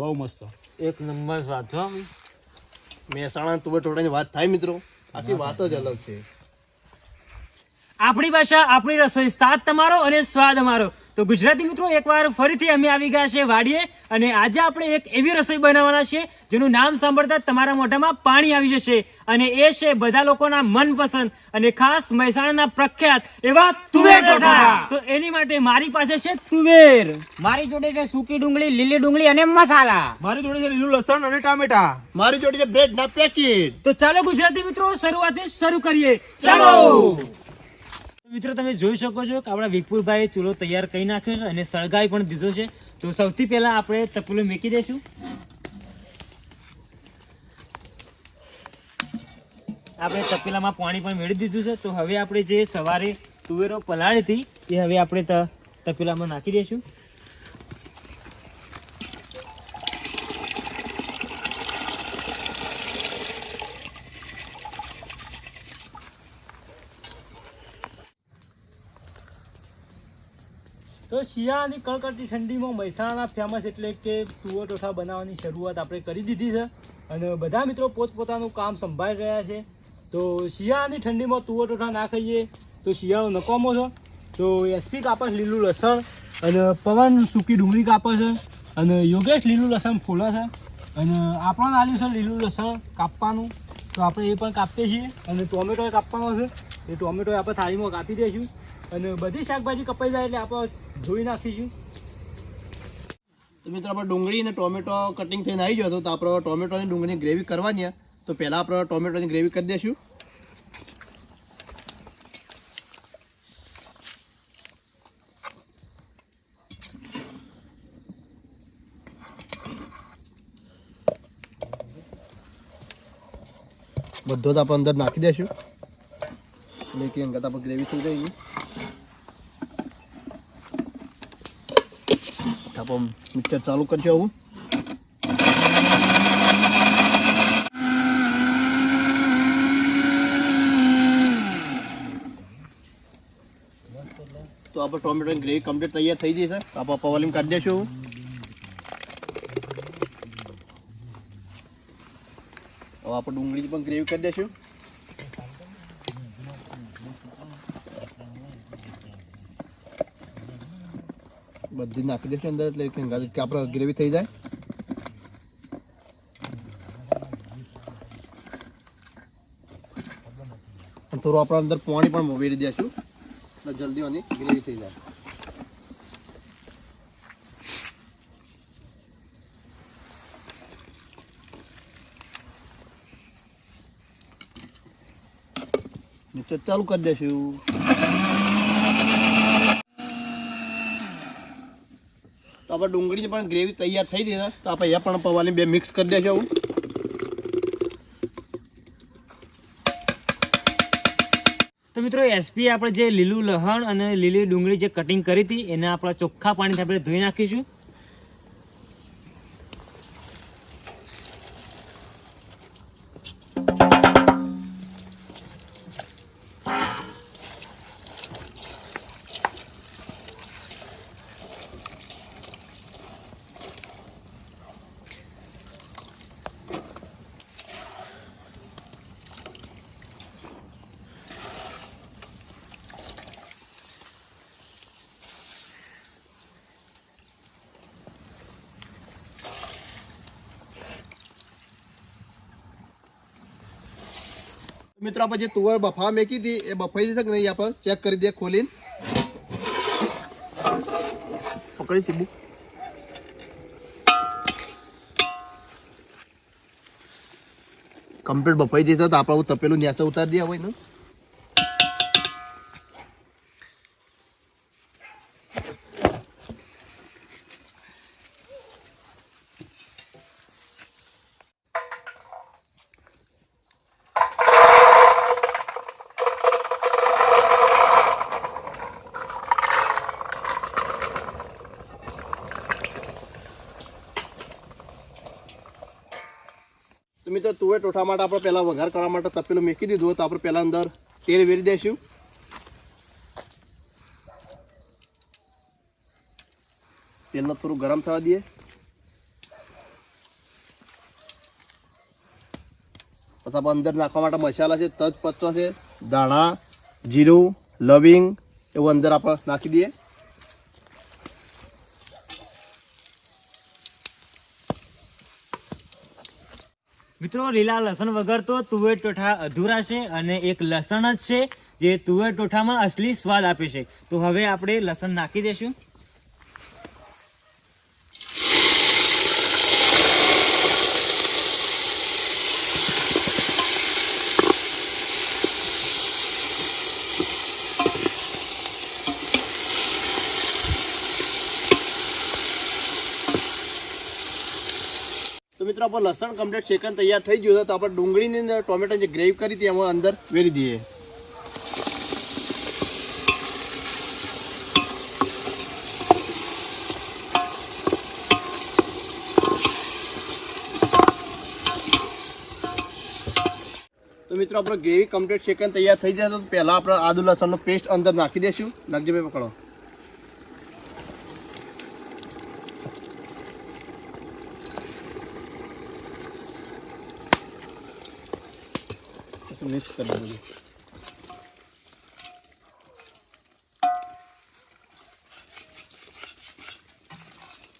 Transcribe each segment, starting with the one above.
બહુ મસ્ત. એક નંબર સ્વાદ છો મહેસાણા તુવેર ટોટાની વાત થાય મિત્રો. આખી વાત જ અલગ છે. આપણી ભાષા આપણી રસોઈ સ્વાદ તમારો અને સ્વાદ અમારો. તો ગુજરાતી મિત્રો એકવાર ફરીથી અમે આવી ગયા છે વાડીએ અને આજે આપણે એક એવી રસોઈ બનાવવાના છે જેનું નામ સાંભળતા તમારા મોઢામાં પાણી આવી જશે. અને એ છે બધા લોકોના મનપસંદ અને ખાસ મહેસાણાના પ્રખ્યાત એવા તુવેર તો એની માટે મારી પાસે છે તુવેર. મારી જોડે છે સૂકી ડુંગળી લીલી ડુંગળી અને મસાલા. મારી જોડે છે લીલું લસણ અને ટામેટા. મારી જોડે છે બ્રેડ ના પેકેટ. તો ચાલો ગુજરાતી મિત્રો શરૂઆતથી જ શરૂ કરીએ. ચાલો! મિત્રો, તમે જોઈ શકો છો કે આપણા વિપુલભાઈએ ચૂલો તૈયાર કરી નાખ્યો છે અને સળગાવી પણ દીધો છે. તો સૌથી પહેલા આપણે તપેલું મૂકી દઈશું. આપણે તપેલામાં પાણી પણ મેળવી દીધું છે. તો હવે આપણે જે સવારે તુવેરો પલાળી હતી, એ હવે આપણે તપેલામાં નાખી દઈશું. તો શિયાળાની કડકડતી ઠંડીમાં મહેસાણા ફેમસ એટલે કે તુવર ટોઠા બનાવવાની શરૂઆત આપણે કરી દીધી છે. અને બધા મિત્રો પોતપોતાનું કામ સંભાળી રહ્યા છે. તો શિયાળાની ઠંડીમાં તુવર ટોઠા ના ખાઈએ તો શિયાળો નકામો છે. તો એસપી કાપડ લીલું લસણ અને પવન સૂકી ડુંગળી કાપે છે. અને યોગેશ લીલું લસણ ફૂલે છે. અને આપણને આવ્યું છે લીલું લસણ કાપવાનું. તો આપણે એ પણ કાપીએ છીએ. અને ટોમેટો કાપવાનો છે. એ ટોમેટો આપણે થાળીમાં કાપી દઈશું. અને બધી શાકભાજી કપાઈ જાય એટલે આપણે ધોઈ નાખીશું. તો મિત્રો, આપણે ડુંગળી અને ટોમેટો કટિંગ થઈને આવી ગયો તો આપણે ટોમેટોની ડુંગળીની ગ્રેવી કરવાની. તો પહેલાં આપણે ટોમેટોની ગ્રેવી કરી દઈશું. બધો જ આપણે અંદર નાખી દઈશું. એટલે કે અંગત આપણે ગ્રેવી થઈ જાય આપણે મિક્સર ચાલુ કરજો આવું તો આપણે ટોમેટોની ગ્રેવી કમ્પ્લીટ તૈયાર થઈ જશે તો આપણે પવાલીમ કાઢી દઈશું હવે. આપણે ડુંગળી પણ ગ્રેવી કરી દઈશું બધી નાખી દઈશું અંદર એટલે કે આપણે ગ્રેવી થઈ જાય. થોડું આપણે અંદર પાણી પણ વેરી દઈશું એટલે જલ્દી આની ગ્રેવી થઈ જાય. ચાલુ કરી દઈશું તો આપણે ડુંગળીની પણ ગ્રેવી તૈયાર થઈ ગઈ તો આપણે અહીંયા પણ પવાની બે મિક્સ કરી દેજો હું. તો મિત્રો એસપી આપણે જે લીલું લહણ અને લીલી ડુંગળી જે કટિંગ કરી હતી, એને આપણા ચોખ્ખા પાણીથી આપણે ધોઈ નાખીશું. મિત્રો, આપણે જે તુવર બફા મેકી હતી, એ બફાઈ જશે કે નહીં આપણે? ચેક કરી દઈએ ખોલીને. પકડી સીબુ કમ્પ્લીટ બફાઈ જશે તો આપણે તપેલું નેચે ઉતારી દે હોય ને તો મિત્રો, તુવેર ટોઠા માટે આપણે પહેલાં વઘાર કરવા માટે તપેલું મૂકી દીધું તો આપણે પહેલાં અંદર તેલ વેરી દઈશું તેલને થોડું ગરમ થવા દઈએ. પછી આપણે અંદર નાખવા માટે મસાલા છે તજપત્ર છે, ધાણા, જીરું, લવિંગ, એવું અંદર આપણે નાખી દઈએ. મિત્રો, લીલા લસણ વગર તો તુવેર ટોઠા અધૂરા છે અને એક લસણ જ છે જે તુવેર ટોઠામાં અસલી સ્વાદ આપે છે. તો હવે આપણે લસણ નાખી દઈશું મિત્રો, આપણે લસણ કમ્પ્લીટ શેકન તૈયાર થઈ ગયું છે, તો આપણે ડુંગળીની અંદર ટોમેટા જે ગ્રેવ કરી હતી, એમાં અંદર વેરી દઈએ. તો મિત્રો, આપણો ગ્રેવી કમ્પ્લીટ શેકન તૈયાર થઈ જાય તો પહેલાં આપણે આદુ લસણનો પેસ્ટ અંદર નાખી દઈશું. નાખજો ભાઈ પકડો. મિક્સ કરી દઈએ.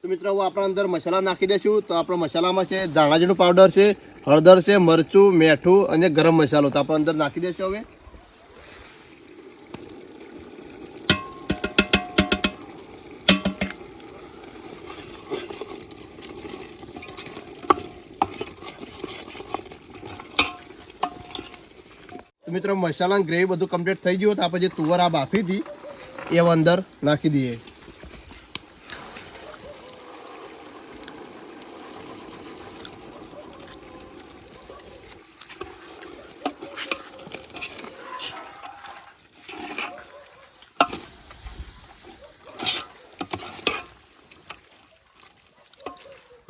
તો મિત્રો, હું આપણા અંદર મસાલા નાખી દઈશું તો આપણા મસાલામાં છે ધાણાજીનું પાવડર છે, હળદર છે, મરચું મીઠું અને ગરમ મસાલો. તો આપણે અંદર નાખી દઈશું હવે. મિત્રો, મસાલા ગ્રેવી બધું કમ્પ્લીટ થઈ ગયું તો આપણે જે તુવર આ બાફી હતી એ અંદર નાખી દઈએ.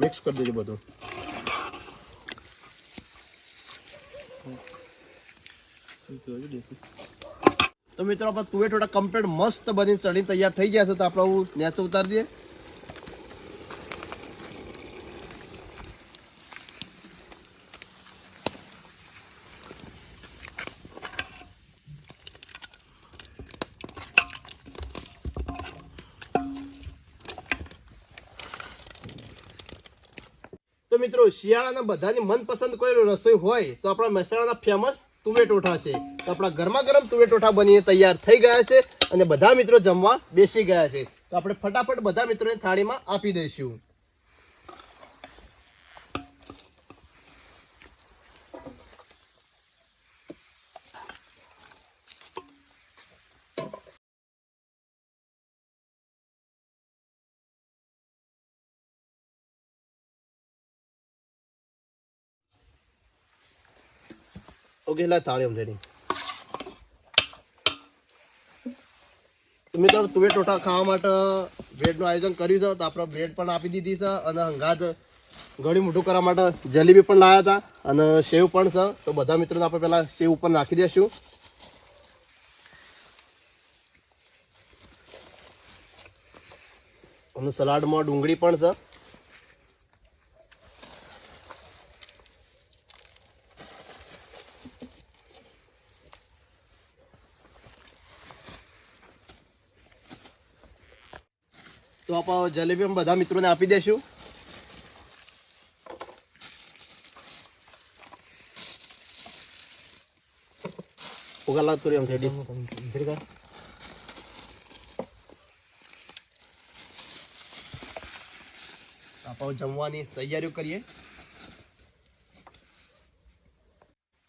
મિક્સ કરી દેજો બધું. તો મિત્રો, આપણે તુવે થોડા કમ્પ્લીટ મસ્ત બની ચડી તૈયાર થઈ ગયા છે. તો આપણે હું નેચે ઉતારી દઈએ. તો મિત્રો, શિયાળાના બધાની મનપસંદ કોઈ રસોઈ હોય તો આપણા મહેસાણાના ફેમસ તુવેટોઠા છે. તો આપણા ગરમા ગરમ તુવેટોઠા બનીને તૈયાર થઈ ગયા છે અને બધા મિત્રો જમવા બેસી ગયા છે. તો આપણે ફટાફટ બધા મિત્રોને થાળીમાં આપી દઈશું. ઓકે લા તાળી સમજાડી મિત્રો તુવે ટોટા ખાવા માટે બ્રેડનું આયોજન કર્યું છે. તો આપણે બ્રેડ પણ આપી દીધી છે અને હંગાત ઘણી મોટું કરવા માટે જલેબી પણ લાવ્યા હતા અને સેવ પણ છે. તો બધા મિત્રોને આપણે પહેલાં સેવ ઉપર નાખી દઈશું અને સલાડમાં ડુંગળી પણ છે. તો જલેબી બધા મિત્રોને આપી દેશું. ઉગાલા તુરી એમ છે આપણે જમવાની તૈયારીઓ કરીએ.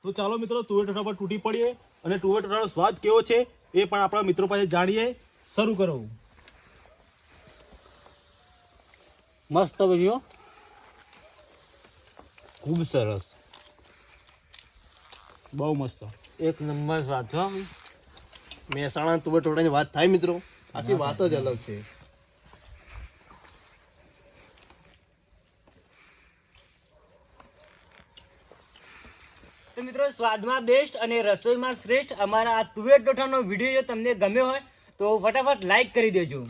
તો ચાલો મિત્રો, તુવેર ટોઠા પર તૂટી પડીએ અને તુવેર ટોઠાનો સ્વાદ કેવો છે એ પણ આપણા મિત્રો પાસે જાણીએ. શરૂ કરો. મસ્ત બન્યો ખૂબ સરસ. બહુ મસ્ત. એક નંબર સ્વાદ છો મહેસાણા તુવેર ટોટાની વાત થાય મિત્રો. આખી વાત જ અલગ છે. તો મિત્રો સ્વાદમાં બેસ્ટ અને રસોઈમાં શ્રેષ્ઠ અમારા આ તુવેર ટોઠાનો વીડિયો જો તમને ગમ્યો હોય તો ફટાફટ લાઈક કરી દેજો.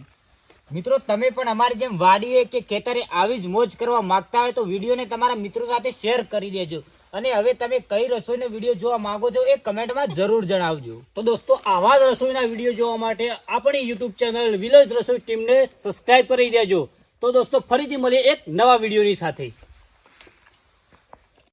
મિત્રો, તમે પણ અમારી જેમ વાડીએ કે ખેતરે આવી જ મોજ કરવા માંગતા હોય તો વિડીયોને તમારા મિત્રો સાથે શેર કરી દેજો. અને હવે તમે કઈ રસોઈનો વીડિયો જોવા માંગો છો એ કમેન્ટમાં જરૂર જણાવજો. તો દોસ્તો, આવા જ રસોઈના વીડિયો જોવા માટે આપણી યુટ્યુબ ચેનલ વિલેજ રસોઈ ટીમને સબસ્ક્રાઇબ કરી દેજો. તો દોસ્તો, ફરીથી મળીએ એક નવા વિડીયોની સાથે.